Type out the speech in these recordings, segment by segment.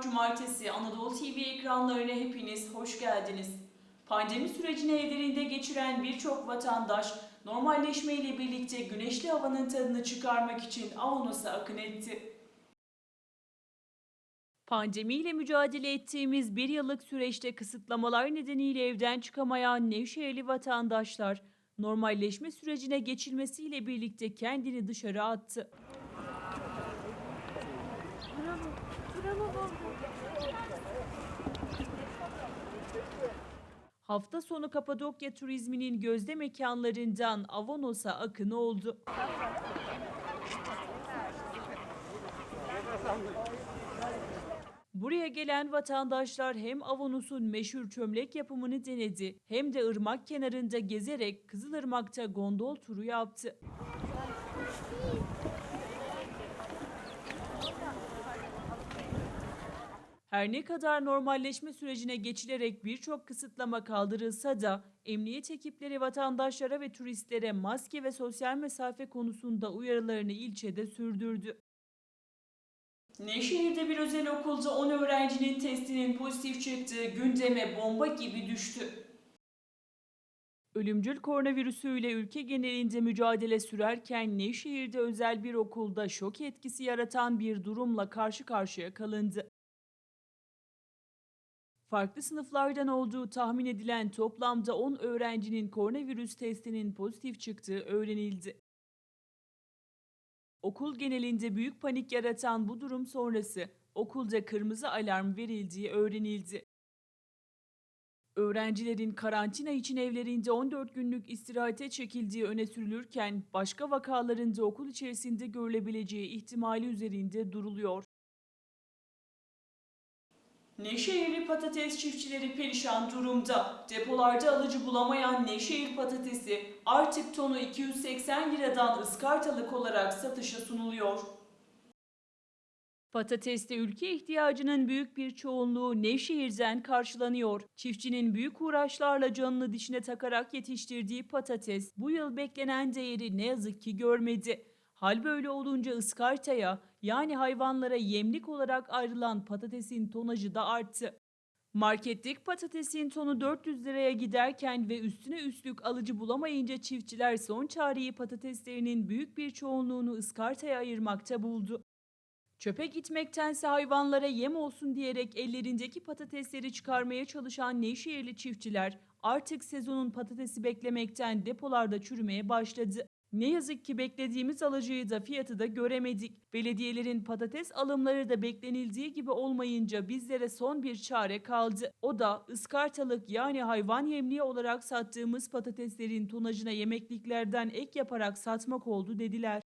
Ocak Cumartesi Anadolu TV ekranlarına hepiniz hoş geldiniz. Pandemi sürecini evlerinde geçiren birçok vatandaş normalleşme ile birlikte güneşli havanın tadını çıkarmak için Avanos'a akın etti. Pandemiyle mücadele ettiğimiz bir yıllık süreçte kısıtlamalar nedeniyle evden çıkamayan Nevşehirli vatandaşlar normalleşme sürecine geçilmesiyle birlikte kendini dışarı attı. Hafta sonu Kapadokya turizminin gözde mekanlarından Avanos'a akın oldu. Buraya gelen vatandaşlar hem Avanos'un meşhur çömlek yapımını denedi hem de ırmak kenarında gezerek Kızılırmak'ta gondol turu yaptı. Her ne kadar normalleşme sürecine geçilerek birçok kısıtlama kaldırılsa da emniyet ekipleri vatandaşlara ve turistlere maske ve sosyal mesafe konusunda uyarılarını ilçede sürdürdü. Nevşehir'de bir özel okulda 10 öğrencinin testinin pozitif çıktığı gündeme bomba gibi düştü. Ölümcül koronavirüsüyle ülke genelinde mücadele sürerken Nevşehir'de özel bir okulda şok etkisi yaratan bir durumla karşı karşıya kalındı. Farklı sınıflardan olduğu tahmin edilen toplamda 10 öğrencinin koronavirüs testinin pozitif çıktığı öğrenildi. Okul genelinde büyük panik yaratan bu durum sonrası okulda kırmızı alarm verildiği öğrenildi. Öğrencilerin karantina için evlerinde 14 günlük istirahate çekildiği öne sürülürken başka vakaların da okul içerisinde görülebileceği ihtimali üzerinde duruluyor. Nevşehirli patates çiftçileri perişan durumda. Depolarda alıcı bulamayan Nevşehir patatesi artık tonu 280 liradan ıskartalık olarak satışa sunuluyor. Patateste ülke ihtiyacının büyük bir çoğunluğu Nevşehir'den karşılanıyor. Çiftçinin büyük uğraşlarla canını dişine takarak yetiştirdiği patates bu yıl beklenen değeri ne yazık ki görmedi. Hal böyle olunca ıskartaya yani hayvanlara yemlik olarak ayrılan patatesin tonajı da arttı. Marketteki patatesin tonu 400 liraya giderken ve üstüne üstlük alıcı bulamayınca çiftçiler son çareyi patateslerinin büyük bir çoğunluğunu ıskartaya ayırmakta buldu. Çöpe gitmektense hayvanlara yem olsun diyerek ellerindeki patatesleri çıkarmaya çalışan Nevşehirli çiftçiler artık sezonun patatesi beklemekten depolarda çürümeye başladı. Ne yazık ki beklediğimiz alıcıyı da fiyatı da göremedik. Belediyelerin patates alımları da beklenildiği gibi olmayınca bizlere son bir çare kaldı. O da ıskartalık yani hayvan yemliği olarak sattığımız patateslerin tonajına yemekliklerden ek yaparak satmak oldu dediler.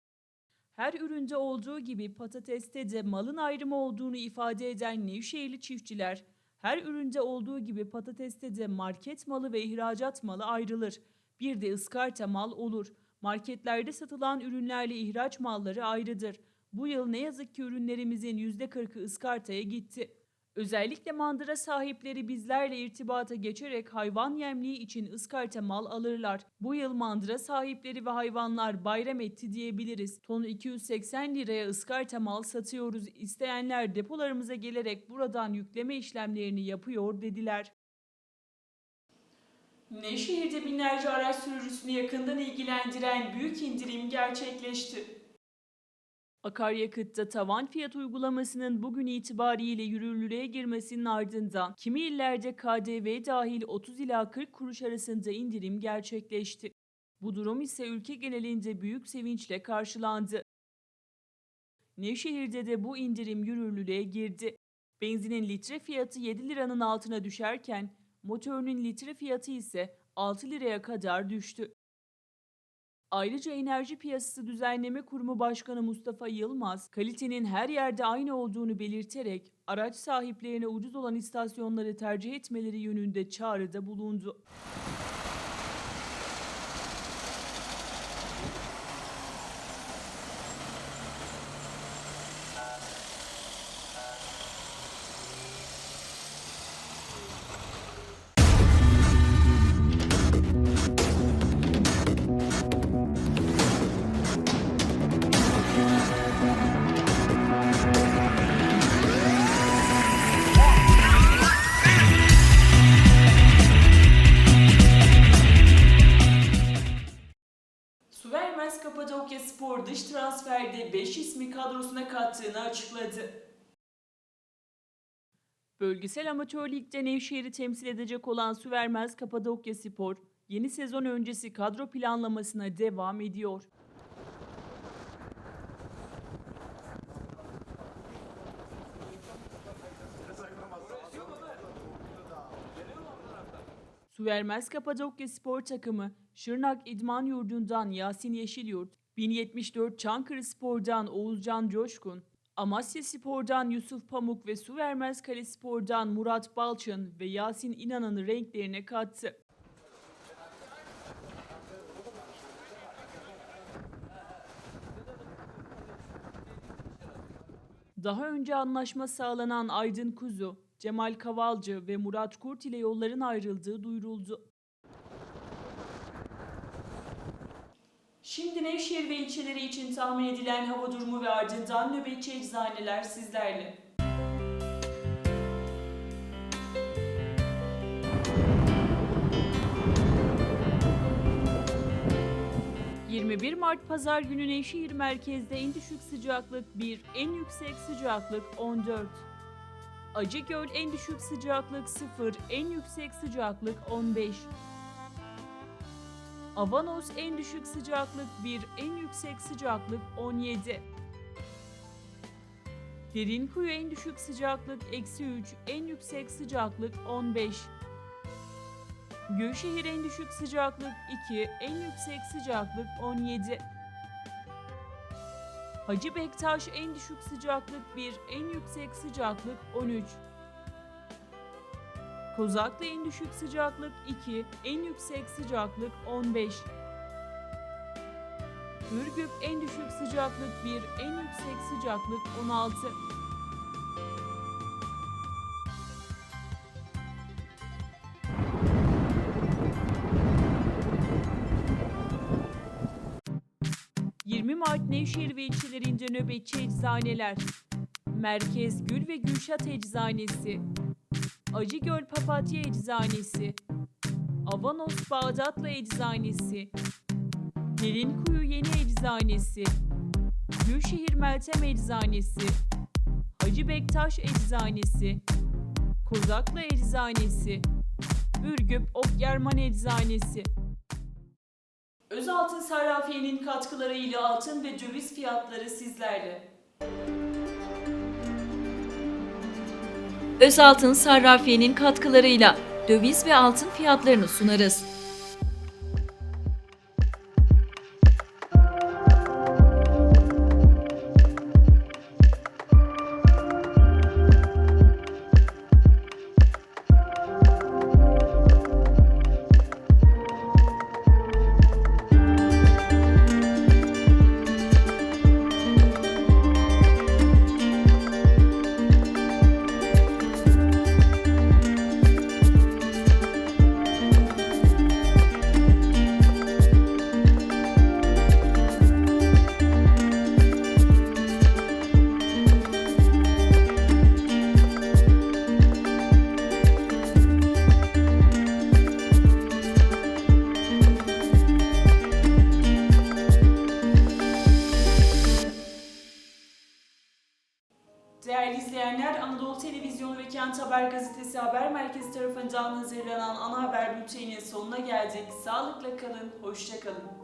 Her üründe olduğu gibi patateste de malın ayrımı olduğunu ifade eden Nevşehirli çiftçiler, her üründe olduğu gibi patateste de market malı ve ihracat malı ayrılır. Bir de ıskarta mal olur. Marketlerde satılan ürünlerle ihraç malları ayrıdır. Bu yıl ne yazık ki ürünlerimizin %40'ı ıskartaya gitti. Özellikle mandıra sahipleri bizlerle irtibata geçerek hayvan yemliği için ıskarta mal alırlar. Bu yıl mandıra sahipleri ve hayvanlar bayram etti diyebiliriz. Tonu 280 liraya ıskarta mal satıyoruz. İsteyenler depolarımıza gelerek buradan yükleme işlemlerini yapıyor dediler. Nevşehir'de binlerce araç sürücüsünü yakından ilgilendiren büyük indirim gerçekleşti. Akaryakıtta tavan fiyat uygulamasının bugün itibariyle yürürlüğe girmesinin ardından kimi illerde KDV dahil 30 ila 40 kuruş arasında indirim gerçekleşti. Bu durum ise ülke genelinde büyük sevinçle karşılandı. Nevşehir'de de bu indirim yürürlüğe girdi. Benzinin litre fiyatı 7 liranın altına düşerken motorunun litre fiyatı ise 6 liraya kadar düştü. Ayrıca Enerji Piyasası Düzenleme Kurumu Başkanı Mustafa Yılmaz, kalitenin her yerde aynı olduğunu belirterek araç sahiplerine ucuz olan istasyonları tercih etmeleri yönünde çağrıda bulundu. 5 ismi kadrosuna kattığını açıkladı. Bölgesel Amatör Lig'de Nevşehir'i temsil edecek olan Süvermez Kapadokya Spor, yeni sezon öncesi kadro planlamasına devam ediyor. Süvermez Kapadokya Spor takımı, Şırnak İdman Yurdu'ndan Yasin Yeşilyurt, 1074 Çankırı Spor'dan Oğuzcan Coşkun, Amasya Spor'dan Yusuf Pamuk ve Süvermez Kale Spor'dan Murat Balçın ve Yasin İnanan'ı renklerine kattı. Daha önce anlaşma sağlanan Aydın Kuzu, Cemal Kavalcı ve Murat Kurt ile yolların ayrıldığı duyuruldu. Şimdi Nevşehir ve ilçeleri için tahmin edilen hava durumu ve ardından nöbetçi eczaneler sizlerle. ...21 Mart Pazar günü Nevşehir merkezde en düşük sıcaklık 1, en yüksek sıcaklık 14. Acıgöl en düşük sıcaklık 0, en yüksek sıcaklık 15. Avanos en düşük sıcaklık 1, en yüksek sıcaklık 17. Derinkuyu en düşük sıcaklık eksi 3, en yüksek sıcaklık 15. Gülşehir en düşük sıcaklık 2, en yüksek sıcaklık 17. Hacı Bektaş en düşük sıcaklık 1, en yüksek sıcaklık 13. Kozaklı en düşük sıcaklık 2, en yüksek sıcaklık 15. Ürgüp en düşük sıcaklık 1, en yüksek sıcaklık 16. ...20 Mart Nevşehir ve ilçelerinde nöbetçi eczaneler. Merkez Gül ve Gülşat Eczanesi. Acıgöl Papatya Eczanesi, Avanos Bağdatlı Eczanesi, Derinkuyu Yeni Eczanesi, Gülşehir Meltem Eczanesi, Hacı Bektaş Eczanesi, Kozaklı Eczanesi, Ürgüp Okgerman Eczanesi. Özaltın Sarrafiye'nin katkılarıyla altın ve döviz fiyatları sizlerle. Özaltın Sarrafiye'nin katkılarıyla döviz ve altın fiyatlarını sunarız. Televizyonu ve Kent Haber Gazetesi Haber Merkezi tarafından hazırlanan ana haber bülteninin sonuna geldik. Sağlıkla kalın, hoşça kalın.